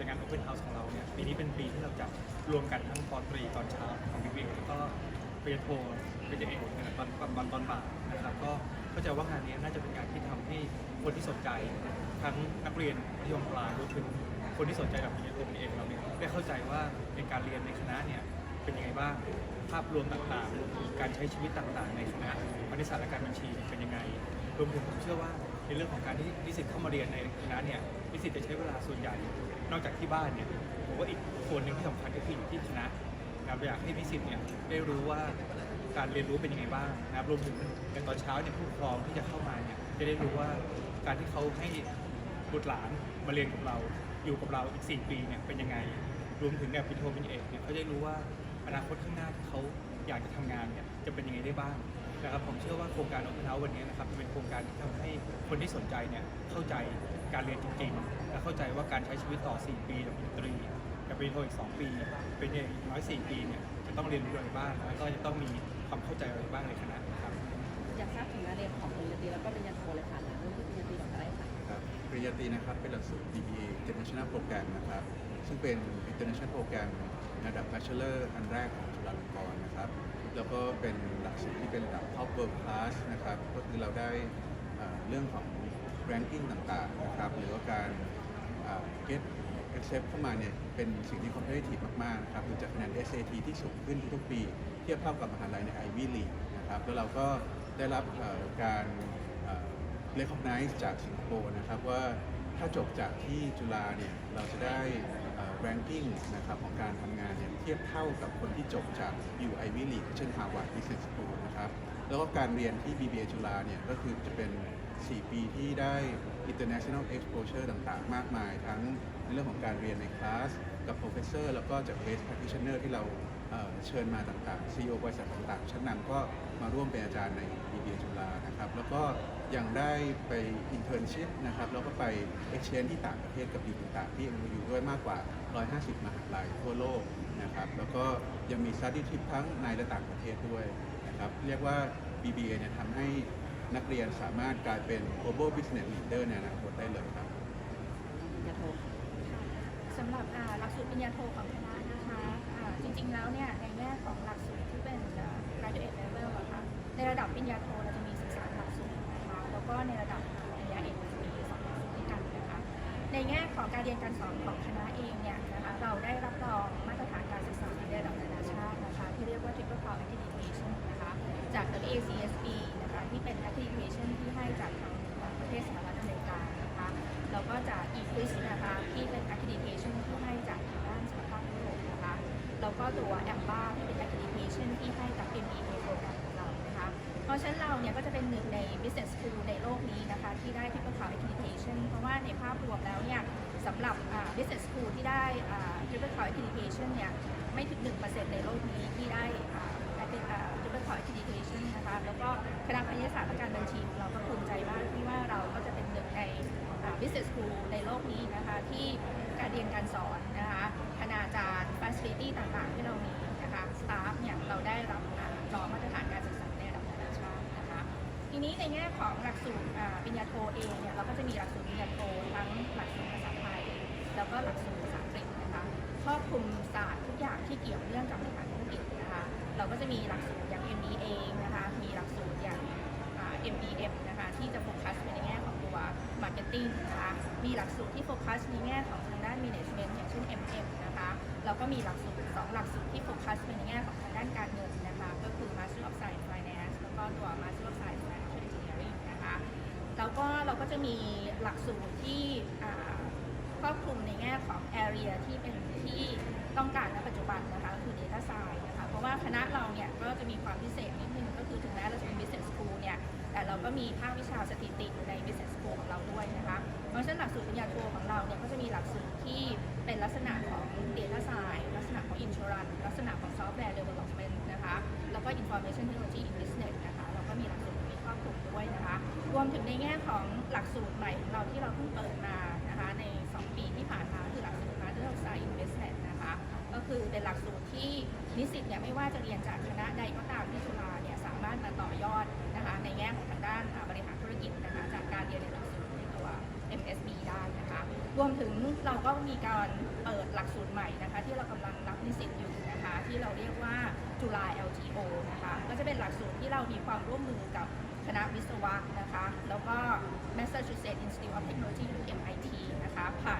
จัดงาน Open House ของเราเนี่ยปีนี้เป็นปีที่เราจัดรวมกันทั้งปอตรีตอนเช้าของวิกวิกแล้วก็เปริญญาโทปริญญาเอกนะครับตอนตอนตอนตอนบ่ายนะครับก็เข้าใจว่างานนี้น่าจะเป็นงานที่ทำให้คนที่สนใจ ทั้งนักเรียนมัธยมปลายรวมถึงคนที่สนใจแบบปริญญาโทปริญญาเอกเราเนี่ยได้เข้าใจว่าในการเรียนในคณะเนี่ยเป็นยังไงบ้างภาพรวมต่างๆการใช้ชีวิตต่างๆ ในคณะคณิตศาสตร์และการบัญชีเนี่ยเป็นยังไงรวมถึงผมเชื่อว่า ในเรื่องของการที่นิสิตเข้ามาเรียนในคณะเนี่ยนิสิตจะใช้เวลาส่วนใหญ่ นอกจากที่บ้านเนี่ยผมว่าอีกส่วนหนึ่งที่สำคัญก็คืออยู่ที่คณะนะครับอยากให้นิสิตเนี่ยได้รู้ว่าการเรียนรู้เป็นยังไงบ้างนะครับรวมถึงในตอนเช้าเนี่ยผู้ปกครองที่จะเข้ามาเนี่ยจะได้รู้ว่าการที่เขาให้บุตรหลานมาเรียนกับเรา อยู่กับเราอีก 4 ปีเนี่ยเป็นยังไง รวมถึงแบบปิโทปินเอกเนี่ยเขาจะได้รู้ว่าอนาคตข้างหน้าที่เขาอยากจะทำงานเนี่ยจะเป็นยังไงได้บ้าง นะครับผมเชื่อว่าโครงการ Open House วันนี้นะครับจะเป็นโครงการที่ทำให้คนที่สนใจเนี่ยเข้าใจการเรียนจริงๆ และเข้าใจว่าการใช้ชีวิตต่อ 4 ปีกับปริญญาตรีกับปริญญาโทอีก 2 ปี เป็นอย่างน้อย4ปีเนี่ยจะต้องเรียนรู้อะไรบ้างแล้วก็จะต้องมีความเข้าใจอะไรบ้างในคณะนะครับอยากทราบถึงรายละเอียดของปริญญาตรีแล้วก็ปริญญาโทเลยค่ะเริ่มที่ปริญญาตรีก่อนก็ได้ค่ะครับปริญญาตรีนะครับเป็นหลักสูตร BBA International Program นะครับซึ่งเป็น International Program ระดับ Bachelor อันแรกของจุฬาลงกรณ์นะครับ แล้วก็เป็นหลักสูตรที่เป็นระดับ Top World Class นะครับ ก็คือเราได้เรื่องของ ranking ต่างๆนะครับ หรือว่าการเอ่อ get accept เข้ามาเนี่ยเป็นสิ่งที่ competitive มากๆนะครับดูจากคะแนน SAT ที่สูงขึ้นทุกปี เทียบเท่ากับมหาลัยใน Ivy League นะครับ แล้วเราก็ได้รับการเอ่อ recognize จากสิงคโปร์นะครับว่าถ้าจบจากที่จุฬาเนี่ยเราจะได้ แรงกิ้งนะครับของการทำงานเนี่ยเทียบเท่ากับคนที่จบจาก UI v i l l a g e เช่น Harvard Business School นะครับแล้วก็การเรียนที่ BBA จุฬาเนี่ยก็คือจะเป็น 4 ปีที่ได้ international exposure ต่างๆ มากมาย ทั้งในเรื่องของการเรียนในคลาส กับ professor แล้วก็จาก base practitioner ที่เรา เชิญมาต่างๆ CEO บริษัทต่างๆ ชั้นนำก็มาร่วมเป็นอาจารย์ใน BBA จุฬานะครับ แล้วก็ยังได้ไป internship นะครับ แล้วก็ไป exchange ที่ต่างประเทศกับดีต่างๆ ที่ MOU ด้วยมากกว่า 150 มหาลัยทั่วโลกนะครับ แล้วก็ยังมี study trip ทั้งในและต่างประเทศด้วยนะครับ เรียกว่า BBA เนี่ยทำให้นักเรียนสามารถกลายเป็น global business leader ในอนาคตได้เลยครับปริญญาโทสำหรับอาหลักสูตรปริญญาโทของคณะ จริงๆแล้วเนี่ยในแง่ของหลักสูตรที่เป็น graduate level อะค่ะในระดับปริญญาโทเราจะมี13หลักสูตรนะคะแล้วก็ในระดับปริญญาเอกจะมีสองหลักสูตรด้วยกันนะคะในแง่ของการเรียนการสอนของคณะเอง แล้วก็ตัว AMBA ที่เป็น accreditation ที่ให้กับ MBA โปรแกรมของเรานะคะเพราะฉะนั้นเราเนี่ยก็จะเป็นหนึ่งใน business school ในโลกนี้นะคะที่ได้ Triple Crown accreditation เพราะว่าในภาพรวมแล้วเนี่ยสำหรับ business school ที่ได้อ่า Triple Crown accreditation เนี่ยไม่ถึง 1%ในโลกนี้ที่ได้ Triple Crown accreditation นะคะแล้วก็คณะคณิตศาสตร์และการบัญชีเราก็ภูมิใจมากที่ว่าเราก็จะเป็นหนึ่งใน business school ในโลกนี้นะคะที่การเรียนการสอนนะคะคณาจาร ย์ facility ต่างๆ ที่เรามีนะคะ staff เนี่ยเราได้รับอ่ารองมาตรฐานการศึกษาในระดับนานาชาตินะคะทีนี้ในแง่ของหลักสูตรปริญญาโทเองเนี่ยเราก็จะมีหลักสูตรปริญญาโททั้งหลักสูตรภาษาไทย แล้วก็หลักสูตรภาษาอังกฤษนะคะครอบคลุมศาสตร์ทุกอย่างที่เกี่ยวเนื่องกับบริหารธุรกิจนะคะเราก็จะมีหลักสูตรอย่าง MBA นะคะมีหลักสูตรอย่าง MBM นะคะที่จะโฟกัสไปในแง่ของตัว Marketing นะคะมีหลักสูตรที่โฟกัสในแง่ของทางด้าน Management อย่างเช่น MM นะคะ แล้วก็มีหลักสูตรสองหลักสูตรที่โฟกัสไปในแง่ของทางด้านการเงินนะคะ ก็คือ Master of Science Finance แล้วก็ตัว Master of Science Financial Engineering นะคะแล้วก็เราก็จะมีหลักสูตรที่ครอบคลุมในแง่ของ area ที่เป็นที่ต้องการณปัจจุบันนะคะคือ data science นะคะเพราะว่าคณะเราเนี่ยก็จะมีความพิเศษนิดนึงก็คือถึงแม้เราจะเป็น business school เนี่ย แต่เราก็มีภาควิชาสถิติอยู่ใน business school ของเราด้วยนะคะ เพราะฉะนั้นหลักสูตรปริญญาโทของเราเนี่ยก็จะมีหลักสูตรที่เป็นลักษณะของ data science ลักษณะของ insurance ลักษณะของ software development นะคะ แล้วก็ information technology in business นะคะเราก็มีหลักสูตรนี้ครอบคลุมด้วยนะคะ รวมถึงในแง่ของหลักสูตรใหม่ของเราที่เราเพิ่งเปิดมานะคะใน 2 ปีที่ผ่านมาคือหลักสูตร Master of Science in Business นะคะก็คือเป็นหลักสูตรที่นิสิตเนี่ยไม่ว่าจะเรียนจากคณะใดก็ตามที่จุฬาเนี่ยสามารถมาต่อยอด นะคะในแง่ของทางด้านบริหารธุรกิจนะคะจากการเรียนในหลักสูตรในตัว MSB ได้นะคะรวมถึงเราก็มีการเปิดหลักสูตรใหม่นะคะที่เรากำลังรับนิสิตอยู่นะคะที่เราเรียกว่าจุฬา LTO นะคะก็จะเป็นหลักสูตรที่เรามีความร่วมมือกับคณะวิศวะนะคะแล้วก็ Massachusetts Institute of Technology หรือ MIT นะคะผ่าน